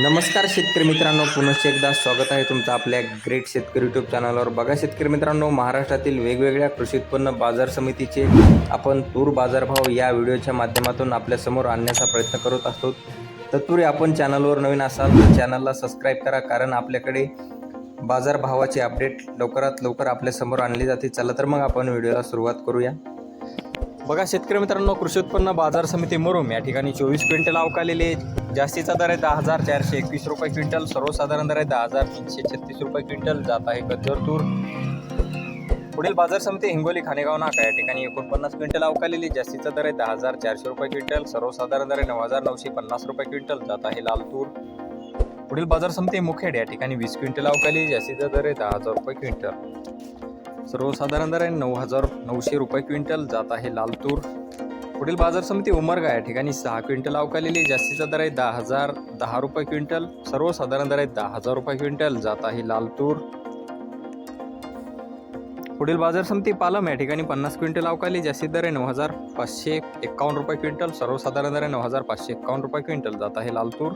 नमस्कार शेतकरी मित्रांनो पुनश्च एकदा स्वागत आहे तुमचं आपल्या ग्रेट शेतकरी यूट्यूब चॅनलवर बघा शेतकरी मित्रांनो महाराष्ट्रातील वेगवेगळ्या कृषी उत्पन्न बाजार समितीचे आपण तूर बाजारभाव या व्हिडिओच्या माध्यमातून आपल्यासमोर आणण्याचा प्रयत्न करत असतो. तत्पूर्वी आपण चॅनलवर नवीन असाल तर चॅनलला सबस्क्राईब करा कारण आपल्याकडे बाजारभावाचे अपडेट लवकरात लवकर आपल्यासमोर आणली जाते. चला तर मग आपण व्हिडिओला सुरुवात करूया. बघा शेतकरी मित्रांनो कृषी उत्पन्न बाजार समिती मुरुम या ठिकाणी चोवीस क्विंटल अवकालेले जास्तीचा दर आहे दहा हजार चारशे एकवीस रुपये क्विंटल सर्वसाधारण दर आहे दहा हजार तीनशे छत्तीस रुपये क्विंटल जात आहे गज्जर तूर पुढील बाजार समिती हिंगोली खानेगाव नाका या ठिकाणी एकोणपन्नास क्विंटल अवकालेली. जास्तीचा दर आहे दहा हजार चारशे रुपये क्विंटल सर्वसाधारण दर आहे नऊ हजार नऊशे पन्नास रुपये क्विंटल जात आहे लाल तूर पुढील बाजार समिती मुखेड या ठिकाणी वीस क्विंटल अवकाली जास्तीचा दर आहे दहा हजार रुपये क्विंटल. सर्वसाधारण दर आहे नऊ हजार नऊशे रुपये क्विंटल जात आहे लाल तूर पुढील बाजार समिती उमरगा या ठिकाणी सहा क्विंटल अवकालेली जास्तीचा दर आहे दहा हजार दहा रुपये क्विंटल. सर्वसाधारण दर आहे दहा हजार रुपये क्विंटल. जात आहे लाल तूर पुढील बाजार समिती पालम या ठिकाणी पन्नास क्विंटल अवकाली जास्तीत दर आहे नऊ हजार पाचशे एक्कावन्न रुपये क्विंटल. सर्वसाधारण दर आहे नऊ हजार पाचशे एक्कावन्न रुपये क्विंटल. जात आहे लाल तूर